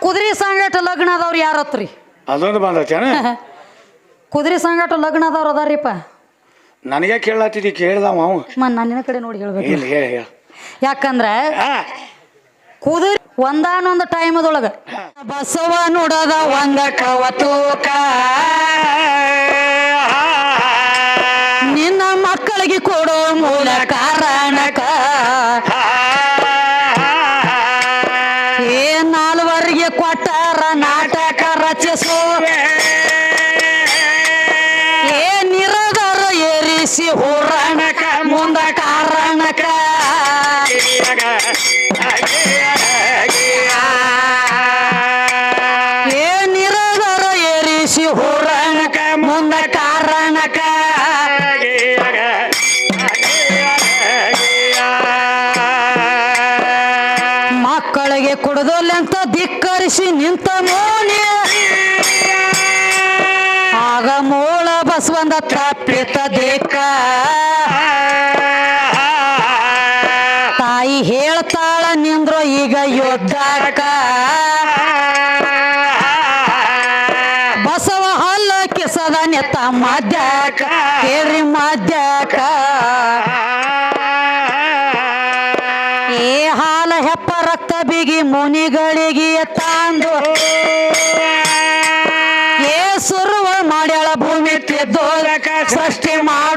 ಕುದುರೆ ಸಂಗಟ ಲಗ್ನ ಆದವ್ರು ಯಾರತ್ರಿ? ಅದೊಂದು ಬಂದೈತೇನ? ಕುದುರೆ ಸಂಗಟ ಲಗ್ನ ಅದಾವ್ರ ಅದಾರಿಪ್ಪ. ನನಗೆ ಕೇಳತ್ತಿದ್ದಿ ಕೇಳ್ದಾವ ಅವ. ಮ ನನ್ನ ಕಡೆ ನೋಡಿ ಹೇಳ್ಬೇಕು. ಇಲ್ಲ ಹೇಳ ಹೇಳ. ಯಾಕಂದ್ರೆ ಹಾ. ಕುದುರೆ ಒಂದಾನೊಂದು ಟೈಮದೊಳಗ ಬಸವ ನೋಡದ ಒಂದ ಕವತೂಕ ನಿನ್ನ ಮಕ್ಕಳಿಗೆ ಕೊಡೋ ಮೂಲ ನಾಟಕ ರಚಿಸೋ. ಕುಡದಲ್ಲಂತ ಧಿಕ್ಕರಿಸಿ ನಿಂತ ಮೋನಿ ಆಗ ಮೂಳ ಬಸವಂದ ತಪ್ಪಿತ ದೇಕ. ತಾಯಿ ಹೇಳ್ತಾಳ ನಿಂದ್ರು ಈಗ ಯೋದ್ಧಾರಕ ಬಸವ ಹಲ್ಲ ಕಿಸದ ನೆತ್ತ ಮದ್ಯಾಕ. ಕೇಳ್ರಿ ಮದ್ಯಾಕ. ಮುನಿಗಳಿಗೆ ತಂದು ಏ ಸುರುವ ಮಾಡ್ಯಾಳ ಭೂಮಿ ಸೃಷ್ಟಿ ಮಾಡುವುದಕ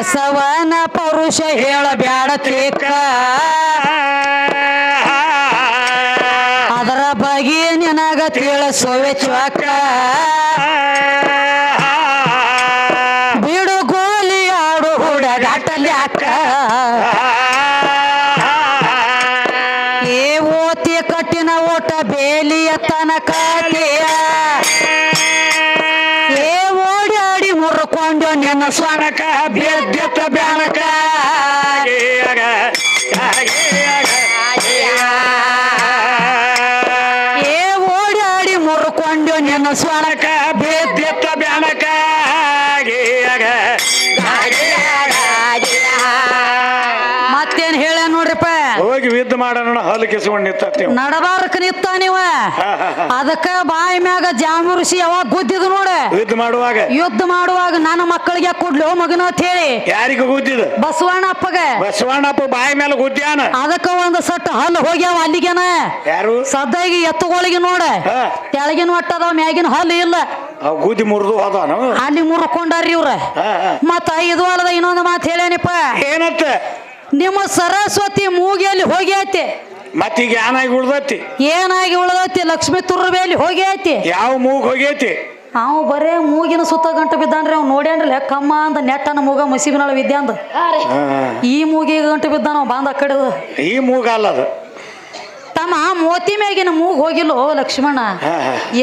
ಬಸವನ ಪುರುಷ ಹೇಳಬ್ಯಾಡ ತೇಕ ಅದರ ಬಗ್ಗೆ ನಿನಗ ತಿಳಿಸುವೆ ಚ್ವಾಕ ಮುರ್ಕೊಂಡು ನಿನ್ನ ಸ್ವನಕ ಬೇದ್ಯತ ಬ್ಯಾನಕ. ಏ ಓಡಾಡಿ ಮುರ್ಕೊಂಡು ನಿನ್ನ ಸ್ವನಕ ಬೇದ್ಯತ ಬ್ಯಾನಕ. ಮತ್ತೇನ್ ಹೇಳ ನೋಡ್ರಿಪ್ಪ? ಹೋಗಿ ವಿದ್ ಮಾಡೋಣ ಹಲ್ಲು ಕಿಸ್ಕೊಂಡು ನಿಂತೀವಿ ನಡಬಾರಕ್ ನಿತ್ತ ನೀವ. ಅದಕ್ಕ ಬಾಯಿ ಮ್ಯಾಗ ಜಾಮುರ್ಸಿ ಯಾವಾಗ ಗುದ್ದಿದ್ ನೋಡ. ಯುದ್ಧ ಮಾಡುವಾಗ? ಯುದ್ಧ ಮಾಡುವಾಗ ನನ್ನ ಮಕ್ಕಳಿಗೆ ಕೊಡ್ಲು ಮಗನ ಅಂತ ಹೇಳಿ. ಯಾರಿಗ ಗುದ್ದಿದ ಬಸವಣ್ಣಪ್ಪಗ. ಬಸವಣ್ಣಪ್ಪ ಬಾಯಿ ಮೇಲೆ ಗುದ್ದ್ಯಾನ? ಅದಕ್ಕ ಒಂದ್ ಸಟ್ ಹಲ್ಲು ಹೋಗ್ಯಾವ ಅಲ್ಲಿಗೆನ? ಯಾರು? ಸದ್ದಾಗಿ ಎತ್ತುಗಳಿಗೆ ನೋಡ. ಕೆಳಗಿನ ತೆಳಗಿನ ಒಟ್ಟದ ಮ್ಯಾಗಿನ ಹಲ್ಲು ಇಲ್ಲ. ಗುದ್ದಿ ಮುರಿದು ಹೋದವನು ಅಲ್ಲಿ ಮುರ್ಕೊಂಡಾರ್ರಿ ಇವ್ರ. ಮತ್ತ ಇದು ಅಲ್ಲದ ಇನ್ನೊಂದು ಮಾತು ಹೇಳೇನಿಪ್ಪ? ಏನತ್ತ ನಿಮ್ಮ ಸರಸ್ವತಿ ಮೂಗಿಯಲ್ಲಿ ಹೋಗ್ಯಾತಿ. ಮತ್ತೀಗ ಏನಾಗಿ ಉಳ್ದತಿ ಏನಾಗಿ ಉಳ್ದೈತಿ ಲಕ್ಷ್ಮೀ ತುರ್ಬೇಲಿ ಹೋಗೈತಿ. ಯಾವ ಮೂಗ್ ಹೋಗೈತಿ? ಅವ್ ಬರೇ ಮೂಗಿನ ಸುತ್ತ ಗಂಟು ಬಿದ್ದಾನ್ರಿ ಅವ್ನು ನೋಡ್ಯಾನ್ರಿ ಕಮ್ಮ ಅಂದ ನೆಟ್ಟನ ಮೂಗ ಮಸಿಬಿನಳ ವಿದ್ಯಾ ಅಂದ. ಈ ಮೂಗಿ ಗಂಟು ಬಿದ್ದಾನ ಅವ ಬಂದ ಆ ಈ ಮೂಗ ಅಲ್ಲ ಅದು. ತಮ್ಮ ಮೋತಿ ಮ್ಯಾಗಿನ ಮೂಗ್ ಹೋಗಿಲ್ಲೋ ಲಕ್ಷ್ಮಣ.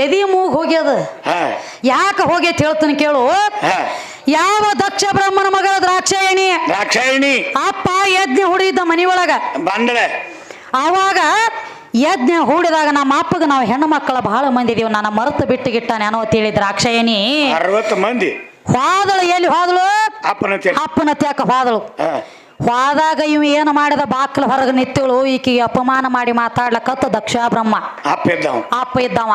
ಎದಿ ಮೂಗ್ ಹೋಗ್ಯದ? ಯಾಕ ಯಾಕೆ ಹೋಗೈತಿ ಹೇಳ್ತೀನಿ ಕೇಳು. ಯಾವ ದಕ್ಷ ಬ್ರಹ್ಮನ ಮಗಳ ದ್ರಾಕ್ಷಾಯಣಿ? ದ್ರಾಕ್ಷಾಯಣಿ. ಅಪ್ಪ ಯಜ್ಞ ಹುಡಿದ ಮನಿಯೊಳಗ. ಬಂದಳೆ ಆವಾಗ ಯಜ್ಞ ಹೂಡಿದಾಗ ನಮ್ಮ ಅಪ್ಪಗ ನಾವು ಹೆಣ್ಣು ಮಕ್ಕಳ ಬಹಳ ಮಂದಿ ಇದೀವಿ. ನಾನು ಮರೆತು ಬಿಟ್ಟು ಗಿಟ್ಟಾನೆ ಅನ್ನೋ ತಿಳಿದ್ರ ಅಕ್ಷಯನಿ. ಅರವತ್ತು ಮಂದಿ. ಹೋದಳು ಎಲ್ಲಿ ಹೋದಳು? ಅಪ್ಪನ ತ್ಯಾಕ ಹೋದಳು. ಹೋದಾಗ ಇವ ಏನು ಮಾಡಿದ ಬಾಕ್ಲ ಹೊರಗೆ ನಿತ್ತಳು ಈಕಿಗೆ ಅಪಮಾನ ಮಾಡಿ ಮಾತಾಡ್ಲಕತ್ತ ದಕ್ಷ ಬ್ರಹ್ಮ ಅಪ್ಪ ಇದ್ದವ. ಅಪ್ಪ ಇದ್ದವ.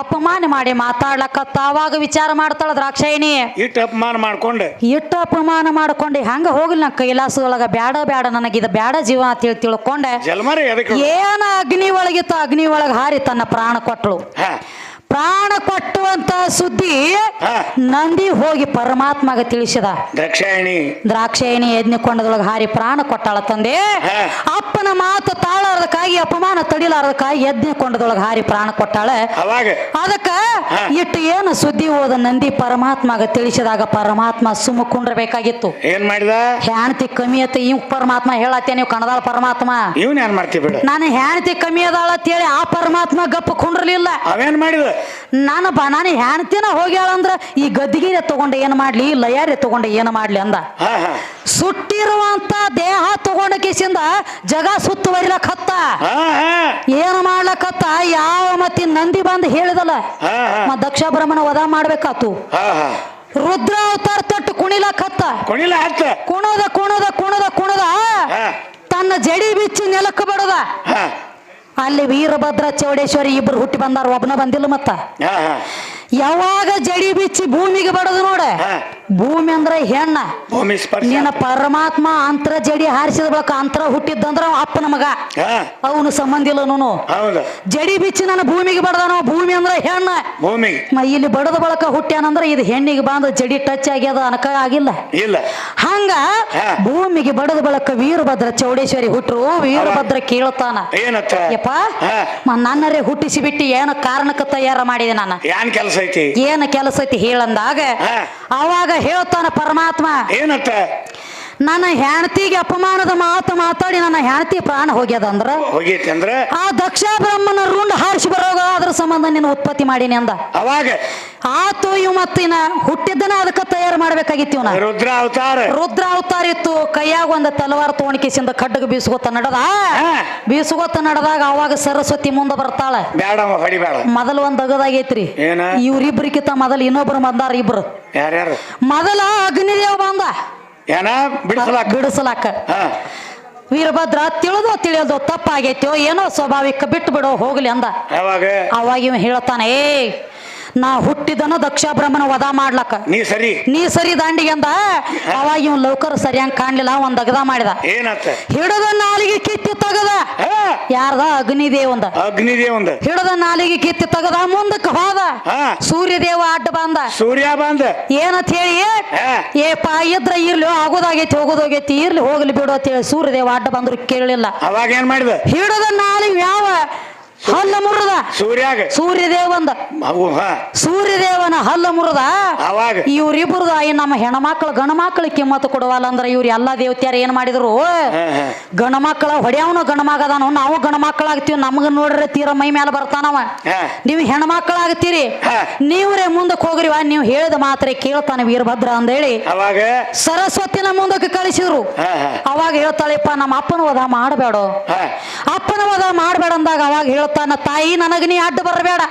ಅಪಮಾನ ಮಾಡಿ ಮಾತಾಡ್ಲಕತ್ತ ಅವಾಗ ವಿಚಾರ ಮಾಡ್ತಾಳ ದ್ರಾಕ್ಷಾಯಿನಿ ಇಟ್ಟು ಅಪಮಾನ ಮಾಡ್ಕೊಂಡು. ಇಟ್ಟು ಅಪಮಾನ ಮಾಡ್ಕೊಂಡು ಹಂಗ ಹೋಗ್ಲಿ ನಾ ಕೈಲಾಸದೊಳಗ? ಬ್ಯಾಡ ಬ್ಯಾಡ ನನಗಿದ ಬ್ಯಾಡ ಜೀವ ಅಂತ ಹೇಳಿ ತಿಳ್ಕೊಂಡೆ ಜಲ್ಮರಿ ಎದಕ್ಕೆ ಏನ ಅಗ್ನಿ ಒಳಗಿತ್ತು ಅಗ್ನಿ ಒಳಗೆ ಹಾರಿ ತನ್ನ ಪ್ರಾಣ ಕೊಟ್ಟಳು ಹಾ. ಪ್ರಾಣ ಕೊಟ್ಟುವಂತ ಸುದ್ದಿ. ನಂದಿ ಹೋಗಿ ಪರಮಾತ್ಮಗ ತಿಳಿಸಿದ. ದ್ರಾಕ್ಷಾಯಣಿ. ದ್ರಾಕ್ಷಾಯಣಿ ಯಜ್ಞಕೊಂಡದೊಳಗೆ ಹಾರಿ ಪ್ರಾಣ ಕೊಟ್ಟಾಳ ತಂದೆ. ಅಪ್ಪನ ಮಾತು ತಾಳಾರದಕ್ಕಾಗಿ ಅಪಮಾನ ತಡಿಲಾರದಕ್ಕಾಗಿ ಯಜ್ಞಕೊಂಡದೊಳಗೆ ಹಾರಿ ಪ್ರಾಣ ಕೊಟ್ಟಾಳ. ಅದಕ್ಕ. ಇಟ್ಟು ಏನು ಸುದ್ದಿ ಹೋದ ನಂದಿ ಪರಮಾತ್ಮಗ ತಿಳಿಸಿದಾಗ ಪರಮಾತ್ಮ ಸುಮ್ಮ ಕುಂಡ್ರಬೇಕಾಗಿತ್ತು ಏನ್ ಮಾಡಿದ? ಹೆಣ್ತಿ ಕಮ್ಮಿ ಅತ್ತ ಇವ್ ಪರಮಾತ್ಮ ಹೇಳತ್ತೆ ನೀವು ಕಣದಾಳ ಪರಮಾತ್ಮ. ಇವನ್ ಏನ್ ಮಾಡ್ತಿ ಬಿಡ. ನಾನು ಹೆಣ್ತಿ ಕಮ್ಮಿ ಅದಾಳ ಅಂತೇಳಿ ಆ ಪರಮಾತ್ಮ ಗಪ್ಪ ಕುಂಡ್ರಲಿಲ್ಲ. ಅವೇನ್ ಮಾಡಿದ? ನಾನು ಹ್ಯಾಣತಿನ ನಾನು ಹೆಣ್ತಿನ ಹೋಗ್ಯಾಳಂದ್ರ ಈ ಗದ್ದಿಗೆರೆ ತಗೊಂಡ ಏನು ಮಾಡ್ಲಿ ಲಯಾರೆ ತಗೊಂಡ ಏನು ಮಾಡ್ಲಿ ಅಂದ. ಸುಟ್ಟಿರುವಂತ ದೇಹ ತಗೊಂಡ ಕಿಸಿಂದ ಜಗ ಸುತ್ತುವರಿಲಕತ್ತ ಏನ್ ಮಾಡ್ಲಕತ್ತ ಯಾವ ಮತ್ತಿ ನಂದಿ ಬಂದ್ ಹೇಳಿದಲ್ಲ? ಮತ್ ದಕ್ಷ ಬ್ರಹ್ಮನ ವಧ ಮಾಡ್ಬೇಕಾತು. ರುದ್ರ ಅವತಾರ ತಟ್ಟು ಕುಣಿಲಕತ್ತ ಕೊಣಿಲ ಹತ್ತ. ಕುಣದ ಕುಣದ ಕುಣದ ಕುಣದ ತನ್ನ ಜಡಿ ಬಿಚ್ಚಿ ನೆಲಕ್ಕ ಬಡದ. ಅಲ್ಲಿ ವೀರಭದ್ರ ಚೌಡೇಶ್ವರಿ ಇಬ್ರು ಹುಟ್ಟಿ ಬಂದಾರ ಒಬ್ಬನ ಬಂದಿಲ್ಲ ಮತ್ತ. ಯಾವಾಗ ಜಡಿ ಬಿಚ್ಚಿ ಭೂಮಿಗೆ ಬಡದು ನೋಡ ಹಾ. ಭೂಮಿ ಅಂದ್ರೆ ಹೆಣ್ಣ. ಭೂಮಿ ಸ್ಪರ್ಶ. ನಿನ್ನ ಪರಮಾತ್ಮ ಅಂತರ ಜಡಿ ಹಾರಿಸಿದ ಬಳಿಕ ಅಂತರ ಹುಟ್ಟಿದ್ದಂದ್ರ ಅವ ಅಪ್ಪನ ಮಗ. ಹಾ. ಅವನು ಸಂಬಂಧ ಇಲ್ಲ ನೋನು. ಹೌದು. ಜಡಿ ಬಿಚ್ಚಿ ನನ್ನ ಭೂಮಿಗೆ ಬಡದಾನ ಭೂಮಿ ಅಂದ್ರೆ ಹೆಣ್ಣ. ಭೂಮಿಗೆ ಮ ಇಲ್ಲಿ ಬಡದ ಬಳಕ ಹುಟ್ಟ್ಯಾನಂದ್ರ ಇದು ಹೆಣ್ಣಿಗೆ ಬಂದ ಜಡಿ ಟಚ್ ಆಗ್ಯದ ಅನಕ ಆಗಿಲ್ಲ. ಇಲ್ಲ. ಹಂಗ ಹಾ. ಭೂಮಿಗೆ ಬಡದ ಬಳಕ ವೀರಭದ್ರ ಚೌಡೇಶ್ವರಿ ಹುಟ್ರು ವೀರಭದ್ರ ಕೇಳ್ತಾನ. ಏನತ್ತ? ಯಪ್ಪ ಹಾ. ಮ ನನ್ನರೇ ಹುಟ್ಟಿಸಿ ಬಿಟ್ಟು ಏನು ಕಾರಣಕ್ಕೆ ತಯಾರ ಮಾಡಿದೆ ನಾನು. ಏನ್ ಕೆಲಸ ಐತಿ? ಏನ ಕೆಲಸ ಐತಿ ಹೇಳಂದಾಗ ಹಾ. ಅವಾಗ ಹೇಳ್ತಾನ ಪರಮಾತ್ಮ. ಏನತ್ತ ನನ್ನ ಹೆಂಡತಿಗೆ ಅಪಮಾನದ ಮಾತು ಮಾತಾಡಿ ನನ್ನ ಹೆಂಡತಿ ಪ್ರಾಣ ಹೋಗ್ಯದ ಅಂದ್ರ? ಹೋಗೈತಿ ಅಂದ್ರ? ಆ ದಕ್ಷ ಬ್ರಹ್ಮನ ರುಂಡ್ ಹಾರಿಸಿ ಬರೋಗ ಅದ್ರ ಸಂಬಂಧ ನಿನ್ನ ಉತ್ಪತ್ತಿ ಮಾಡೀನಿ ಅಂದ. ಅವಾಗ? ಆತು ಇವ್ ಮತ್ತಿನ ಹುಟ್ಟಿದ್ದನ ಅದಕ್ಕೆ ತಯಾರು ಮಾಡ್ಬೇಕಾಗಿತ್ತು ಇವ್ನ. ರುದ್ರ ಅವತಾರ ರುದ್ರ ಅವತಾರ ಇತ್ತು ಕೈಯಾಗ ಒಂದು ತಲವಾರ ತೋಣಿಕೆಸಿಂದ ಖಡ್ಗ ಬೀಸ್ಕೊತ ನಡದ. ಬೀಸ್ಕೋತ ನಡದಾಗ ನಡೆದಾಗ ಅವಾಗ ಸರಸ್ವತಿ ಮುಂದೆ ಬರ್ತಾಳ. ಬೇಡ ಹೊಡಿಬೇಡ ಮೊದಲು ಒಂದ್ ಅಗದಾಗೈತ್ರಿ. ಏನ? ಮೊದಲ ಮೊದಲು ಇನ್ನೊಬ್ರು ಬಂದಾರ ಇಬ್ರು. ಯಾರ್ಯಾರು? ಮೊದಲ ಅಗ್ನಿದೇವ ಬಂದ. ಏನ? ಬಿಡಿಸಲಾಕ? ಬಿಡಿಸಲಾಕ. ವೀರಭದ್ರ ತಿಳಿದೋ ತಿಳಿಯೋದು ತಪ್ಪಾಗೈತೋ ಏನೋ ಸ್ವಾಭಾವಿಕ ಬಿಟ್ಟು ಬಿಡೋ ಹೋಗ್ಲಿ ಅಂದ. ಯಾವಾಗ? ಅವಾಗ ಇವ ಹೇಳ್ತಾನೆ ಏ ನಾ ಹುಟ್ಟಿದನ ದಕ್ಷ ಬ್ರಹ್ಮನ ವಧ ಮಾಡ್ಲಕ್ಕ. ನೀ ಸರಿ. ನೀ ಸರಿ ದಾಂಡಿಗೆ ಅಂದ ಅವಾಗ ಇವ್ ಲೌಕರ್ ಸರಿಯಾಗಿ ಕಾಣ್ಲಿಲ್ಲ ಒಂದ್ ಅಗದ ಮಾಡಿದ. ಏನಂತ ಹಿಡದ ನಾಲಿಗೆ ಕಿತ್ತಿ ತಗದ. ಯಾರ್ದ? ಅಗ್ನಿದೇವಂದ ಅಗ್ನಿದೇವಂದ ಹಿಡದ ನಾಲಿಗೆ ಕಿತ್ತಿ ತಗದ ಮುಂದಕ್ಕೆ ಹೋದ. ಸೂರ್ಯದೇವ ಅಡ್ಡ ಬಂದ. ಸೂರ್ಯ ಬಂದ. ಏನಂತ ಹೇಳಿ? ಏ ಪಾ ಇದ್ರ ಇರ್ಲಿ ಆಗೋದಾಗೈತಿ ಹೋಗೋದಾಗೈತಿ ಇರ್ಲಿ ಹೋಗ್ಲಿ ಬಿಡು ಅಂತ ಹೇಳಿ ಸೂರ್ಯದೇವ ಅಡ್ಡ ಬಂದ್ರು ಕೇಳಲಿಲ್ಲ. ಅವಾಗ ಏನ್ ಮಾಡಿದ? ಹಿಡದ ನಾಲಿಗೆ ಯಾವ? ಹಲ್ಲ ಮುರಿದ. ಸೂರ್ಯಾಗ. ಸೂರ್ಯದೇವಂದ ಸೂರ್ಯದೇವನ ಹಲ್ಲ ಮುರದ. ಅವಾಗ. ಇವ್ರಿಬ್ರದ ನಮ್ಮ ಹೆಣ್ಮಕ್ಳು ಗಣ ಮಕ್ಕಳು ಕಿಮ್ಮತ್ ಕೊಡವಲ್ಲ ಅಂದ್ರ ಇವ್ರು ಎಲ್ಲಾ ದೇವತ್ಯಾರ ಏನ್ ಮಾಡಿದ್ರು? ಗಣ ಮಕ್ಕಳ ಹೊಡ್ಯಾವನು ಗಣ ಮಗದಾನು ನಾವು ಗಣ ಮಕ್ಕಳಾಗ್ತೀವಿ ನಮ್ಗ ನೋಡ್ರೆ ತೀರ ಮೈ ಮೇಲೆ ಬರ್ತಾನವ ನೀವ್ ಹೆಣ್ಮಕ್ಳಾಗ್ತೀರಿ. ನೀವ್ರೆ ಮುಂದಕ್ಕೆ ಹೋಗ್ರಿ ನೀವು ಹೇಳಿದ ಮಾತ್ರ ಕೇಳ್ತಾನೆ ವೀರಭದ್ರ ಅಂದೇಳಿ. ಅವಾಗ. ಸರಸ್ವತಿನ ಮುಂದಕ್ಕೆ ಕಳಿಸಿದ್ರು. ಅವಾಗ ಹೇಳ್ತಾಳೆಪ್ಪ ನಮ್ಮ ಅಪ್ಪನ ವಧ ಮಾಡಬೇಡ. ಅಪ್ಪನ ವಧ ಮಾಡಬೇಡ ಅಂದಾಗ ಅವಾಗ ಹೇಳ್ತಾನ ತಾಯಿ ನನಗ ನೀ ಅಡ್ಡ ಬರಬೇಡ.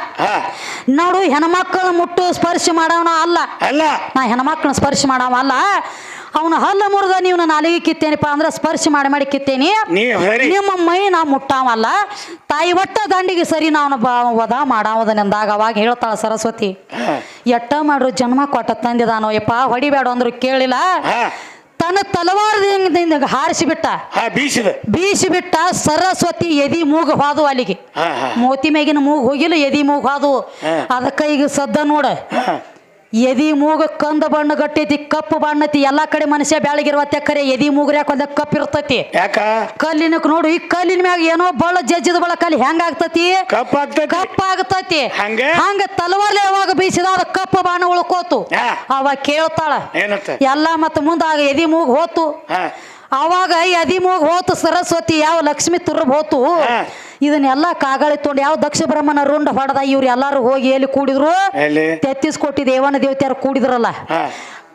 ನೋಡು ಹೆಣ್ಮಕ್ಳು ಮುಟ್ಟು ಸ್ಪರ್ಶ ಮಾಡವನ ಅಲ್ಲ. ಅಲ್ಲ. ನಾ ಹೆಣ್ಮಕ್ಳನ್ನ ಸ್ಪರ್ಶ ಮಾಡವ ಅಲ್ಲ. ಅವನ ಹಲ್ಲ ಮುರಿದ ನೀವು ನಾನು ನಾಲಿಗೆ ಕಿತ್ತೇನಪ್ಪ ಅಂದ್ರೆ ಸ್ಪರ್ಶ ಮಾಡಿ ಮಾಡಿ ಕಿತ್ತೇನಿ. ನಿಮ್ಮ ಮೈ ನಾ ಮುಟ್ಟಾವಲ್ಲ ತಾಯಿ ಒಟ್ಟ ದಂಡಿಗೆ ಸರಿ ನಾವು ವದ ವಧ ಮಾಡಾವದನೆಂದಾಗ ಅವಾಗ ಹೇಳ್ತಾಳ ಸರಸ್ವತಿ. ಎಟ್ಟ ಮಾಡ್ರು ಜನ್ಮ ಕೊಟ್ಟ ತಂದಿದಾನೋ ಯಪ್ಪ ಹೊಡಿಬೇಡ ಅಂದ್ರು ಕೇಳಿಲ್ಲ. ತನ್ನ ತಲವಾರದಿಂದ ಹಾರಿಸಿ ಬಿಟ್ಟ ಹಾ ಬೀಸಿದ. ಬೀಸಿ ಬಿಟ್ಟ ಸರಸ್ವತಿ ಎದಿ ಮೂಗು ಹಾದು ಅಲ್ಲಿಗೆ. ಮೋತಿ ಮೇಗಿನ ಮೂಗು ಹೋಗಿಲ್ಲ ಎದಿ ಮೂಗು ಹಾದು. ಅದಕ್ಕ ಈಗ ಸದ್ದ ನೋಡ. ಎದಿ ಮೂಗ ಕಂದ ಬಣ್ಣ ಗಟ್ಟೈತಿ ಕಪ್ಪು ಬಣ್ಣತಿ ಎಲ್ಲಾ ಕಡೆ ಮನುಷ್ಯ ಬೆಳಗಿರುವತ್ತೆ ಕರೆ ಎದಿ ಮೂಗ್ರ್ಯಾಕ ಒಂದ ಕಪ್ಪು ಇರ್ತತಿ? ಯಾಕ? ಕಲ್ಲಿನಕ್ ನೋಡು ಈ ಕಲ್ಲಿನ ಮ್ಯಾಗ ಏನೋ ಬಳ ಜಜ್ಜದ ಬಳ ಕಲ್ಲಿ ಹೆಂಗ ಆಗ್ತತಿ? ಕಪ್ಪ ಆಗ್ತೈತಿ. ಕಪ್ಪ ಆಗ್ತತಿ. ಹಂಗ? ಹಂಗ ತಲವಾರ್ಲೆ ಯಾವಾಗ ಬೀಸಿದ ಕಪ್ಪು ಬಾಣ ಉಳ್ಕೋತು. ಅವ ಅವಾಗ ಕೇಳ್ತಾಳ ಎಲ್ಲಾ ಎಲ್ಲ ಮತ್ತ ಮುಂದಾಗ ಎದಿ ಮೂಗ್ ಹೋತು. ಅವಾಗ ಎದಿ ಮೂಗ್ ಹೋತು ಸರಸ್ವತಿ ಯಾವ ಲಕ್ಷ್ಮಿ ತುರ್ಬ್ ಹೋತು. ಇದನ್ನೆಲ್ಲ ಕಾಗಳಿ ತೊಗೊಂಡು ಯಾವ ದಕ್ಷ ಬ್ರಹ್ಮನ ರುಂಡ ಹೊಡೆದ ಇವ್ರು ಎಲ್ಲಾರು ಹೋಗಿ ಎಲ್ಲಿ ಕೂಡಿದ್ರು? ತೆತ್ತಿಸ್ ಕೊಟ್ಟಿ ದೇವನ ದೇವತೆಯರು ಕೂಡಿದ್ರಲ್ಲ.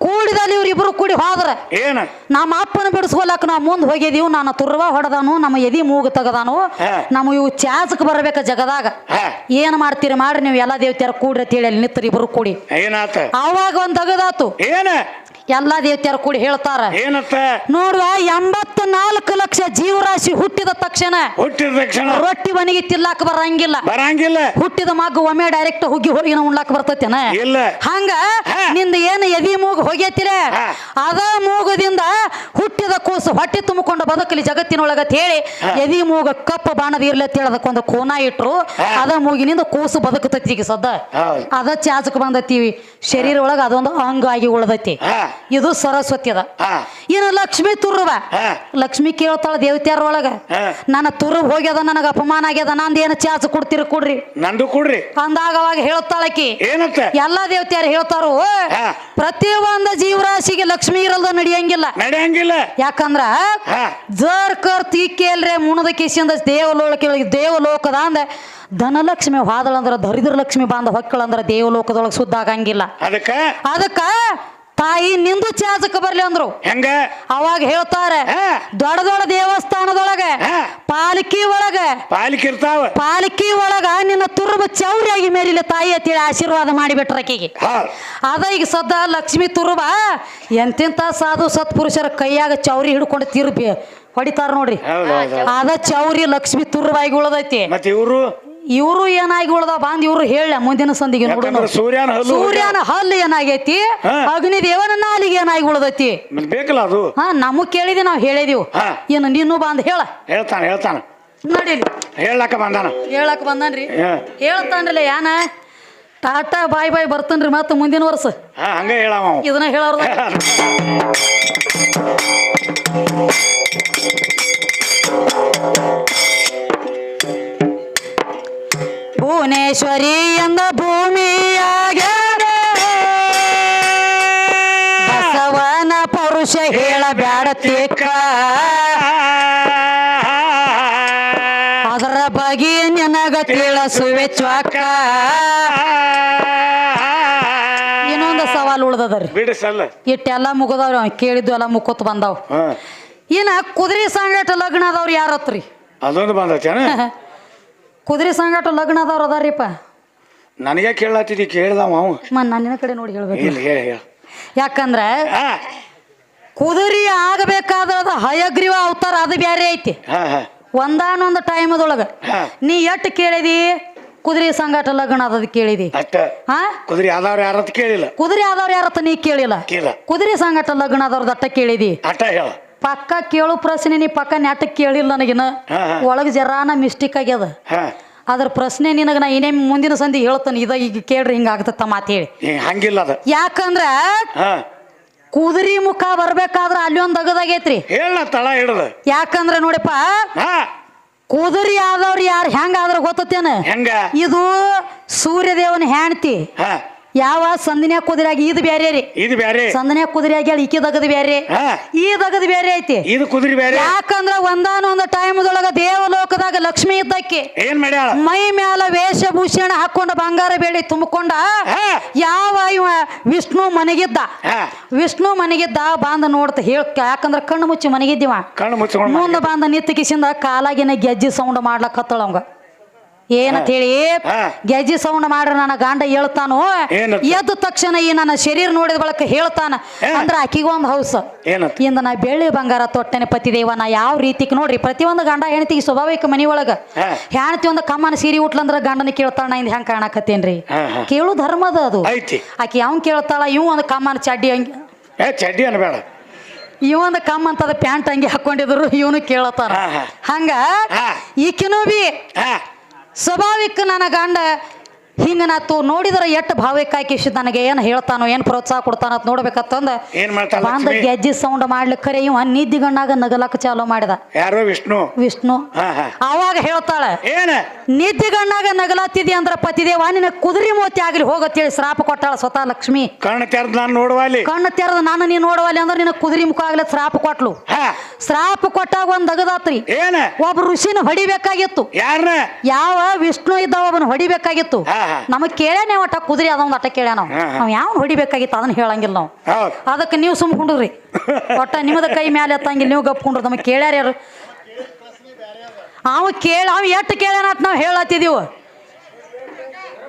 ಕೂಡಿದಲ್ಲಿ ಇವ್ರಿಬ್ರು ಕೂಡಿ ಹೋದ್ರ. ಏನ? ನಮ್ಮ ಅಪ್ಪನ ಬಿಡಿಸ್ಕೊಲಕ್ ನಾವು ಮುಂದೆ ಹೋಗಿದೀವಿ ನಾನು ತುರ್ವ ಹೊಡೆದಾನು ನಮ್ಮ ಎದಿ ಮೂಗು ತೆಗದಾನು. ನಮ್ಮ ಇವು ಚಾಚಕ್ ಬರ್ಬೇಕ ಜಗದಾಗ. ಏನ್ ಮಾಡ್ತೀರಿ ಮಾಡ್ರಿ ನೀವು ಎಲ್ಲಾ ದೇವತೆಯರು ಕೂಡ್ರಿ ಅಂತ ಹೇಳಿ ಅಲ್ಲಿ ಇಬ್ರು ಕೂಡಿ. ಅವಾಗ ಒಂದ್ ತಗದಾತು. ಏನ? ಎಲ್ಲಾ ದೇವತೆಯರು ಕೂಡಿ ಹೇಳ್ತಾರ. ಏನತ್ತ? ನೋಡುವ ಎಂಬತ್ತು ನಾಲ್ಕು ಲಕ್ಷ ಜೀವರಾಶಿ ಹುಟ್ಟಿದ ತಕ್ಷಣ ಹುಟ್ಟಿದ ತಕ್ಷಣ? ರೊಟ್ಟಿ ಮನೆಗೆ ತಿಲ್ಲಾಕ ಬರಂಗಿಲ್ಲ. ಬರಂಗಿಲ್ಲ. ಹುಟ್ಟಿದ ಮಗ ಒಮ್ಮೆ ಡೈರೆಕ್ಟ್ ಹುಗ್ಗಿ ಹೋಳಿನ ಉಣ್ಲಾಕ ಬರ್ತೈತೇನ? ಇಲ್ಲ. ಹಂಗ ನಿಂದ ಏನು ಎದಿ ಮೂಗು ಹೋಗೇತಿರ. ಅದ ಮೂಗದಿಂದ ಹುಟ್ಟಿದ ಕೂಸು ಹೊಟ್ಟೆ ತುಂಬಿಕೊಂಡು ಬದುಕಲಿ ಜಗತ್ತಿನೊಳಗ ಹೇಳಿ ಎದಿ ಮೂಗ ಕಪ್ಪ ಬಾಣದ ಇರ್ಲಿ ಹೇಳದಕ್ಕೊಂದು ಕೋನ ಇಟ್ರು ಹಾ. ಅದ ಮೂಗಿನಿಂದ ಕೂಸು ಬದುಕತೈತಿ ಈಗ ಸದ್ದ. ಅದ ಚಾಚಕ್ ಬಂದೈತಿ. ಶರೀರ ಒಳಗ ಅದೊಂದು ಅಂಗ ಆಗಿ ಉಳ್ದೈತಿ. ಇದು ಸರಸ್ವತಿ ಅದ. ಏನು ಲಕ್ಷ್ಮಿ ತುರ್ವ. ಲಕ್ಷ್ಮಿ ಕೇಳ್ತಾಳ ದೇವತ್ಯಾರ ಒಳಗ. ನನ್ನ ತುರು ಹೋಗ್ಯದ ನನಗ ಅಪಮಾನ ಆಗ್ಯದ ನಂದ ಏನು ಚಾಚು ಕೊಡ್ತೀರಿ ಕೊಡ್ರಿ. ನಂದು ಕೊಡ್ರಿ. ಅಂದಾಗ ಅವಾಗ ಹೇಳ್ತಾಳಕಿ ಎಲ್ಲಾ ದೇವತ್ಯಾರು ಹೇಳ್ತಾರೋ. ಪ್ರತಿ ಒಂದು ಜೀವರಾಶಿಗೆ ಲಕ್ಷ್ಮಿ ಇರಲ್ದ ನಡೆಯಂಗಿಲ್ಲ. ನಡೆಯಂಗಿಲ್ಲ. ಯಾಕಂದ್ರ ಜರ್ ಕರ್ ತೀಕೇಲ್ರೆ ಮುಣದ ಕಿಸಿಂದ ದೇವಲೋಕ ದೇವಲೋಕದ ಅಂದ ಧನಲಕ್ಷ್ಮಿ ಹೋದಳಂದ್ರ ದರಿದ್ರ ಲಕ್ಷ್ಮಿ ಬಂದ ಹೊಕ್ಕಳಂದ್ರ ದೇವಲೋಕದೊಳಗೆ ಸುದ್ದ ಆಗಂಗಿಲ್ಲ. ಅದಕ್ಕ? ಅದಕ್ಕ ತಾಯಿ ನಿಂದು ಚಾಚಕ ಬರ್ಲಿ ಅಂದ್ರು. ಹೆಂಗ? ಅವಾಗ ಹೇಳ್ತಾರೆ ದೊಡ್ಡ ದೊಡ್ಡ ದೇವಸ್ಥಾನದೊಳಗ. ಪಾಲಕಿ ಒಳಗ ಪಾಲಕಿ ಇರ್ತಾವ. ಪಾಲಕಿ ಒಳಗ ನಿನ್ನ ತುರ್ಬ ಚೌರಿಯಾಗಿ ಮೇಲಿಲ್ಲ ತಾಯಿ ಅಂತೇಳಿ ಆಶೀರ್ವಾದ ಮಾಡಿಬಿಟ್ರ ಆಕಿಗೆ. ಅದ ಈಗ ಸದ್ದ ಲಕ್ಷ್ಮಿ ತುರುಬ ಎಂತೆಂತ ಸಾಧು ಸತ್ಪುರುಷರ ಕೈಯಾಗ ಚೌರಿ ಹಿಡ್ಕೊಂಡು ತಿರುಪಿ ಹೊಡಿತಾರ ನೋಡ್ರಿ. ಅದ ಚೌರಿ ಲಕ್ಷ್ಮಿ ತುರುಬಾಗಿ ಉಳದೈತಿ. ಮತ್ತೆ ಇವ್ರು? ಇವರು ಏನಾಗಿ ಉಳ್ದ ಬಂದ್ ಇವ್ರು ಹೇಳ ಮುಂದಿನ ಸಂದಿಗೆ ನೋಡೋಣ ಸೂರ್ಯನ ಹಲ್ಲು ಸೂರ್ಯನ ಹಲ್ಲು ಏನಾಗೈತಿ. ಅಗ್ನಿ ದೇವನ ನಾಲಿಗೆ ಏನಾಗಿ ಉಳ್ದೈತಿ? ಮತ್ ಬೇಕಲ್ಲ ಅದು. ಹಾ ನಮಗ್ ಕೇಳಿದಿ ನಾವ್ ಹೇಳಿದೀವಿ. ಏನು ನೀನು ಬಾಂದ್ ಹೇಳ. ಹೇಳ್ತಾನ ಹೇಳ್ತಾನ. ನಡೀಲಿ. ಹೇಳಕ್ಕ ಬಂದಾನ. ಹೇಳಕ್ ಬಂದನ್ರಿ. ಹೇಳ್ತಾನ್ರಲ್ಲ ಯಾನ? ಟಾಟಾ ಬಾಯ್ ಬಾಯ್ ಬರ್ತನ್ರಿ ಮತ್ತೆ ಮುಂದಿನ ವರ್ಷ. ಹಂಗ ಅವ. ಇದನ್ನ ಹೇಳೋರ್ದ. ಭುವನೇಶ್ವರಿ ಎಂದ ಭೂಮಿಯಾಗ ಬಸವನ ಹೇಳ ಹೇಳಬ್ಯಾಡ ತಿಕ್ಕ. ಅದರ ಬಗ್ಗೆ ನಿನಗ ತಿಳಿಸುವೆ ಚ್ವಾಕ ಇನ್ನೊಂದು ಸವಾಲು ಉಳ್ದದ್ರಿ. ಬಿಡಿ ಸಲ್ಲ ಇಟ್ಟೆಲ್ಲ ಮುಗದವ್ರಿ ಅವ್ ಕೇಳಿದ್ದು ಎಲ್ಲ ಮುಕ್ಕೋತ್ ಬಂದಾವ್. ಏನ ಕುದುರೆ ಸಂಗಟ ಲಗ್ನ ಅದಾವ್ರಿ ಯಾರತ್ರಿ? ಅದೊಂದು ಬಂದೈತೇನ? ಕುದುರೆ ಸಂಗಟ ಲಗ್ನ ಅದಾರಿಪ್ಪ ನನಗೆ ಕೇಳಾತಿದ್ದಿ ಕೇಳ್ದಾವ ಅವ. ಮ ನನ್ನ ಕಡೆ ನೋಡಿ ಹೇಳ್ಬೇಕು. ಇಲ್ಲ ಹೇಳ ಹೇಳ. ಯಾಕಂದ್ರ ಹಾ. ಕುದುರೆ ಆಗಬೇಕಾದ್ರ ಅದು ಹಯಗ್ರೀವ ಅವತಾರ ಅದು ಬ್ಯಾರೆ ಐತಿ. ಹಾ ಹಾ. ಒಂದಾನೊಂದು ಟೈಮದೊಳಗ ಹಾ. ನೀ ಎಟ್ ಕೇಳಿದಿ? ಕುದುರೆ ಸಂಗಟ ಲಗ್ನ ಅದದ್ ಕೇಳಿದಿ. ಅಷ್ಟ ಹಾ? ಕುದುರೆ ಯಾರತ್ ಕೇಳಿಲ್ಲ. ಕುದುರೆ ಆದವ್ರು ಯಾರತ್ತ ನೀ ಕೇಳಿಲ್ಲ. ಕೇಳ. ಕುದುರೆ ಸಂಗಟ ಲಗ್ನ ಆದವ್ರದ್ದು ಅಟ್ಟ ಕೇಳಿದಿ. ಅಟ್ಟ ಹೇಳ. ಪಕ್ಕ ಕೇಳು ಪ್ರಶ್ನೆ ನೀ ಪಕ್ಕ ನೆಟ್ಟಕ್ಕೆ ಕೇಳಿಲ್ಲ ನನಗಿನ. ಒಳಗೆ ಜರಾನ ಮಿಸ್ಟೇಕ್ ಆಗ್ಯದ. ಅದ್ರ ಪ್ರಶ್ನೆ ನಿನಗೆ ನಾ ಏನೇ ಮುಂದಿನ ಸಂಧಿ ಹೇಳ್ತಾನೆ. ಇದ ಈಗ ಕೇಳ್ರಿ ಹಿಂಗ ಆಗ್ತತ್ತ ಮಾತು ಹೇಳಿ. ಹಿಂಗ್ ಹಂಗಿಲ್ಲ ಅದ. ಯಾಕಂದ್ರ ಕುದುರಿ ಮುಖ ಬರ್ಬೇಕಾದ್ರೆ ಅಲ್ಲಿ ಒಂದ್ ಅಗದಾಗೈತ್ರಿ. ಹೇಳ ತಳ ಹಿಡದ. ಯಾಕಂದ್ರ ನೋಡಪ್ಪ ಕುದುರಿ ಆದವ್ರು ಯಾರು ಹೆಂಗ ಆದ್ರ ಗೊತ್ತೇನ ಹೆಂಗ? ಇದು ಸೂರ್ಯದೇವನ ಹೆಣ್ತಿ ಹಾ. ಯಾವ ಸಂದಿನ್ಯಾಗ ಕುದುರೆಯಾಗಿ ಇದು ಬೇರೆ ರೀ? ಇದು ಬೇರೆ ಸಂದನ್ಯಾಗ ಕುದುರೆಯಾಗಿ ಹೇಳಿ ಈಕಿ ದಗದ ಬೇರೆ ಹಾ. ಈ ದಗದ ಬೇರೆ ಐತಿ. ಇದು ಕುದುರೆ ಬೇರೆ ಯಾಕಂದ್ರ ಒಂದಾನೊಂದು ಟೈಮ್ದೊಳಗ ದೇವಲೋಕದಾಗ ಲಕ್ಷ್ಮಿ ಇದ್ದಕ್ಕೆ ಏನ್ ಮಾಡ್ಯಾಳ? ಮೈ ಮ್ಯಾಲ ವೇಷಭೂಷಣ ಹಾಕೊಂಡ ಬಂಗಾರ ಬೇಡಿ ತುಂಬಿಕೊಂಡ ಹಾ. ಯಾವ ಇವ ವಿಷ್ಣು ಮನೆಗಿದ್ದ? ಹಾ. ವಿಷ್ಣು ಮನೆಗಿದ್ದ ಬಾಂದ ನೋಡ್ತ ಹೇಳ ಯಾಕಂದ್ರ ಕಣ್ಣು ಮುಚ್ಚಿ ಮನೆಗಿದ್ದೀವ. ಕಣ್ಣು ಮುಚ್ಕೊಂಡ್ ಮುಂದ ಬಾಂದ ನಿತ್ತಿಕಿಸಿಂದ ಕಾಲಾಗಿನ ಗೆಜ್ಜಿ ಸೌಂಡ್ ಮಾಡ್ಲಕತ್ತಳ ಅವಂಗ. ಏನಂತ ಹೇಳಿ ಗೆಜ್ಜೆ ಸೌಂಡ್ ಮಾಡ್ರ ನನ್ನ ಗಂಡ ಹೇಳ್ತಾನು? ಏನಂತ? ಎದ್ದ ತಕ್ಷಣ ಈ ನನ್ನ ಶರೀರ ನೋಡಿದ ಬಳಕ ಹೇಳ್ತಾನ. ಅಂದ್ರ ಆಕಿಗೂ ಒಂದು ಹೌಸ್. ಏನಂತ? ಇಂದ ನಾ ಬೆಳ್ಳಿ ಬಂಗಾರ ತೊಟ್ಟೆನೆ ಪತಿದೇವ ನಾ ಯಾವ ರೀತಿಕ್ ನೋಡ್ರಿ ಪ್ರತಿಯೊಂದು ಗಂಡ ಹೆಣ್ತಿಗೆ ಸ್ವಾಭಾವಿಕ ಮನಿ ಒಳಗ ಹಾ. ಹೆಣ್ತಿ ಒಂದು ಕಮ್ಮನ ಸೀರೆ ಉಟ್ಲಂದ್ರ ಗಂಡನ ಕೇಳ್ತಾಳ ನಾ ಇಂದ ಹೆಂಗ್ ಕಾಣಕತ್ತೇನ್ರಿ? ಹಾ, ಹಾ. ಕೇಳು ಧರ್ಮದ ಅದು. ಐತಿ. ಆಕಿ ಅವ್ನ್ ಕೇಳ್ತಾಳ ಇವ್ ಒಂದು ಕಮ್ಮನ ಚಡ್ಡಿ ಹಂಗೆ. ಏ ಚಡ್ಡಿ ಅನ್ಬೇಡ. ಇವೊಂದು ಕಮ್ಮ ಅಂತದ ಪ್ಯಾಂಟ್ ಅಂಗಿ ಹಾಕೊಂಡಿದ್ರು ಇವನು ಕೇಳತ್ತಾರ ಹಾ, ಹಾ. ಹಂಗ ಹಾ. ಈಕಿನೂ ಬಿ ಹಾ. ಸ್ವಾಭಾವಿಕ ನನ್ನ ಹಿಂಗ ನಾ ತು ನೋಡಿದ್ರ ಎಷ್ಟು ಭಾವಿಕ ಆಕಿಸಿ ನನಗೆ ಏನು ಹೇಳ್ತಾನೋ ಏನು ಪ್ರೋತ್ಸಾಹ ಕೊಡ್ತಾನ ಅಂತ ನೋಡ್ಬೇಕತ್ತಂದ? ಲಕ್ಷ್ಮಿ? ಗೆಜ್ಜಿ ಸೌಂಡ್ ಮಾಡ್ಲಿಕ್ಕರೆ ಇವ ನಿದ್ದಿಗಣ್ಣಾಗ ನಗಲಕ್ಕ ಚಾಲು ಮಾಡಿದ. ಯಾರೋ ವಿಷ್ಣು? ವಿಷ್ಣು? ಅವಾಗ ಹೇಳ್ತಾಳೆ ಏನ? ನಿದ್ದಿಗಣ್ಣಾಗ ನಗಲಾತಿದಿ ಅಂದ್ರ ಪತಿದೇವ ನಿನ್ನ ಕುದುರೆ ಮೋತಿ ಆಗ್ಲಿ ಹೋಗತ್ತೇಳಿ ಶ್ರಾಪ ಕೊಟ್ಟಾಳ ಸ್ವತಃ ಲಕ್ಷ್ಮಿ. ಕಣ್ಣು ತೆರೆದ ನಾನು ನೋಡವಾಲಿ ಕಣ್ಣ ತೆರೆದ ನಾನು ನೀನ್ ನೋಡವಾಲಿ ಅಂದ್ರೆ ನಿನ್ನ ಕುದುರೆ ಮುಖ ಆಗ್ಲಿ ಶ್ರಾಪ ಕೊಟ್ಲು. ಶ್ರಾಪ ಕೊಟ್ಟಾಗ ಒಂದ್ ಅಗದಾತ್ರಿ ಏನ? ಒಬ್ಬ ಋಷಿನ ಹೊಡಿಬೇಕಾಗಿತ್ತು. ಯಾವ ವಿಷ್ಣು ಇದ್ದ ಒಬ್ಬನ ಹೊಡಿಬೇಕಾಗಿತ್ತು. ನಮಗ್ ಕೇಳ್ಯಾನೆ ಒಟ್ಟ ಕುದುರೆ ಅದೊಂದು ಅಟ್ಟ ಕೇಳ್ಯಾನ ನಾವು. ನಾವ್ ಯಾವ ಹೊಡಿಬೇಕಾಗಿತ್ತು ಅದನ್ನ ಹೇಳಂಗಿಲ್ಲ ನಾವು ಅದಕ್ಕೆ ನೀವು ಸುಮ್ಕೊಂಡ್ರಿ ಒಟ್ಟ ನಿಮ್ಮದ ಕೈ ಮ್ಯಾಲೆ ಎತ್ತಂಗಿಲ್ಲ ನೀವು ಗಪ್ಕೊಂಡ್ರು ನಮಗೆ ಕೇಳ್ಯಾರ ಯಾರು? ಅವ ಕೇಳ ಅವ ಎಷ್ಟು ಕೇಳ್ಯಾನ ಅಂತ ನಾವು ಹೇಳತ್ತಿದೀವು.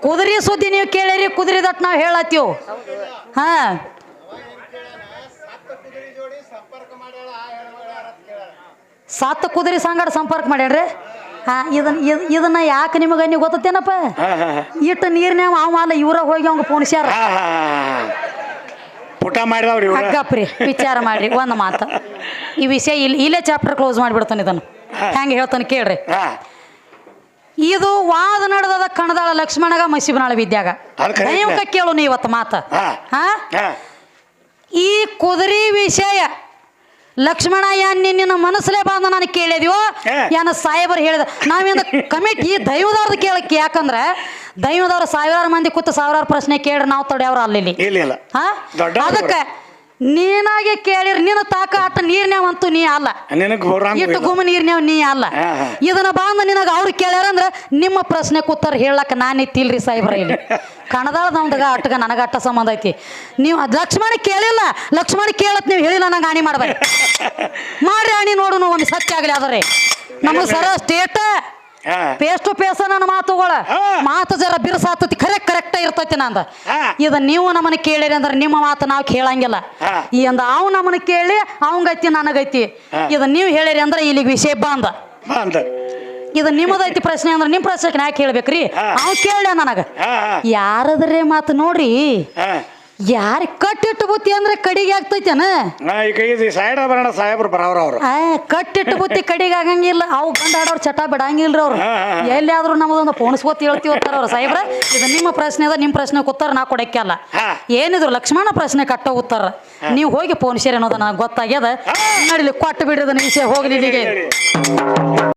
ಕುದುರೆ ಸುದ್ದಿ ನೀವು ಕೇಳಿರಿ ಕುದುರೆದಟ್ ನಾವು ಹೇಳತ್ತೀವಿ. ಹಾ. ಸತ್ತ ಕುದುರೆ ಸಂಗಡ ಸಂಪರ್ಕ ಮಾಡ್ಯಾಡ್ರಿ ಹಾ ಇದನ್ನ ಇದ್- ಇದನ್ನ ಯಾಕೆ ನಿಮಗೆ ನೀವು ಗೊತ್ತೇನಪ್ಪ ಇಟ್ಟು ನೀರ್ನ್ಯಾವ ಅವ ಅಲ್ಲ ಇವ್ರ ಹೋಗಿ ಅವಂಗ ಪೋಣಿಸ್ಯಾರ. ಪುಟ ಮಾಡಿದವ್ರಿ ಇವ್ರ? ಹಗ್ಗಪ್ರಿ ವಿಚಾರ ಮಾಡ್ರಿ ಒಂದು ಮಾತು. ಈ ವಿಷಯ ಇಲ್ಲಿ ಇಲ್ಲೇ ಚಾಪ್ಟರ್ ಕ್ಲೋಸ್ ಮಾಡಿಬಿಡ್ತಾನೆ ಇದನ್ನು. ಹೆಂಗೆ ಹೇಳ್ತಾನೆ ಕೇಳ್ರಿ. ಹಾ. ಇದು ವಾದ ನಡೆದ ಕಣದಾಳ ಲಕ್ಷ್ಮಣಗ ಮಸೀಬನಾಳ ವಿದ್ಯಾಗ. ಅದ್ ಕೇಳೋಣ ದೈವಕ ಕೇಳು ನೀ ಇವತ್ತು ಮಾತು. ಹಾ. ಹಾ? ಹಾ. ಈ ಕುದುರೆ ವಿಷಯ ಲಕ್ಷ್ಮಣ ಯಾನ್ ನಿನ್ನ ಮನಸ್ಸಲ್ಲೇ ಬಂದ ನಾನು ಕೇಳಿದ್ಯೋ. ಯಾನ ಸಾಹೇಬರು ಹೇಳಿದ ನಾವೇನು ಕಮಿಟಿ ದೈವದವ್ರದ್ದು ಕೇಳಕ್ಕೆ ಯಾಕಂದ್ರೆ ದೈವದವ್ರ ಸಾವಿರಾರು ಮಂದಿ ಕೂತು ಸಾವಿರಾರು ಪ್ರಶ್ನೆ ಕೇಳ್ರಿ ನಾವು ತಡೆಯವ್ರ ಅಲ್ಲಿ ಅದಕ್ಕೆ ನೀನಾಗೆ ಕೇಳಿರ್ ನಿನ್ನ ತಾಕ ಆಟ ನೀರ್ನ್ಯಾವಂತೂ ನೀ ಅಲ್ಲ. ಇಟ್ಟು ಗುಮ್ಮ ನೀರ್ನ್ಯಾವ ನೀ ಅಲ್ಲ. ಇದನ್ನ ಬಂದ ನಿನಗ ಅವ್ರು ಕೇಳ್ಯಾರ ನಿಮ್ಮ ಪ್ರಶ್ನೆ ಕೂತಾರ ಹೇಳಕ್ ರೀ ಸಾಹೇಬ್ರ ಇಲ್ಲಿ. ಕಣದಾಳದ ನಮ್ದಾಗ ಅಟ್ಟಗ ನನಗೆ ಅಟ್ಟ ಸಂಬಂಧ ಐತಿ. ನೀವು ಅದು ಲಕ್ಷ್ಮಣ ಕೇಳಿಲ್ಲ ಲಕ್ಷ್ಮಣ ಕೇಳತ್ ನೀವು ಹೇಳಿಲ್ಲ ನಂಗೆ ಹಾನಿ ಮಾಡ್ಬೇಡಿ. ಮಾಡ್ರಿ ಹಾನಿ ನೋಡು ಒಂದು ಸತ್ಯ ಆಗಲಿ ಅದ್ರಿ ನಮಗೆ ಸರ ಸ್ಟೇಟ ಪೇಸ್ಟು ಪೇಸ್ ಟು ಪೇಸ ನನ್ನ ಮಾತುಗಳ. ಮಾತು ಜರ ಬಿರ್ಸಾತತಿ ಕರೆಕ್ಟ್ ಕರೆಕ್ಟ್ ಇರ್ತೈತಿ ನಂದ. ಇದು ನೀವು ನಮ್ಮನ್ನ ಕೇಳಿರಿ ಅಂದ್ರೆ ನಿಮ್ಮ ಮಾತು ನಾವು ಕೇಳಂಗಿಲ್ಲ. ಈ ಅಂದ ಅವ್ ನಮ್ಮನ್ನ ಕೇಳಿ ಅವಂಗೈತಿ ನನಗೈತಿ. ಇದು ನೀವು ಹೇಳಿರಿ ಅಂದ್ರೆ ಇಲ್ಲಿಗೆ ವಿಷಯ ಬಂದ. ಇದು ನಿಮ್ಮದೈತಿ ಪ್ರಶ್ನೆ ಅಂದ್ರೆ ನಿಮ್ಮ ಪ್ರಶ್ನೆ ಯಾಕೆ ಕೇಳ್ಬೇಕ್ರಿ ರೀ ಅವ್ ಕೇಳ್ದೆ ನನಗ. ಯಾರದ್ರೆ ಮಾತು ನೋಡ್ರಿ ಯಾರ ಕಟ್ಟಿಟ್ಟು ಬುತ್ತಿ ಅಂದ್ರೆ ಕಡಿಗೆ ಆಗ್ತೈತೇನ? ಈಗ ಇದು ಸೈಡ್ ಬರೋಣ ಸಾಹೇಬ್ರು ಬರವ್ರ ಅವ್ರು. ಆ ಕಟ್ಟಿಟ್ಟು ಬುತ್ತಿ ಕಡಿಗೆ ಆಗಂಗಿಲ್ಲ. ಅವು ಆಡೋರು ಚಟ ಬಿಡಂಗಿಲ್ರಿ ಅವ್ರು. ಎಲ್ಲಿಯಾದ್ರೂ ನಮ್ದೊಂದು ಪೋಣಿಸ್ಕೋತಿ ಹೇಳ್ತೀವಿ ಅಂತಾರ ಅವ್ರು ಸಾಹೇಬ್ರ. ಇದು ನಿಮ್ಮ ಪ್ರಶ್ನೆ ಅದ ನಿಮ್ಮ ಪ್ರಶ್ನೆ ಉತ್ತರ ನಾ ಕೊಡಕ್ಕೆಲ್ಲ ಹಾ. ಏನಿದ್ರು ಲಕ್ಷ್ಮಣ ಪ್ರಶ್ನೆ ಕಟ್ಟೋ ಉತ್ತರ. ನೀವು ಹೋಗಿ ಪೋಣಿಸಿರಿ ಅನ್ನೋದು ನನಗೆ ಗೊತ್ತಾಗ್ಯದ. ನಡಿಲಿ ಕೊಟ್ಟು ಬಿಡ್ರಿ ಅದನ್ನ ವಿಷಯ ಹೋಗ್ಲಿ ಇಲ್ಲಿಗೆ.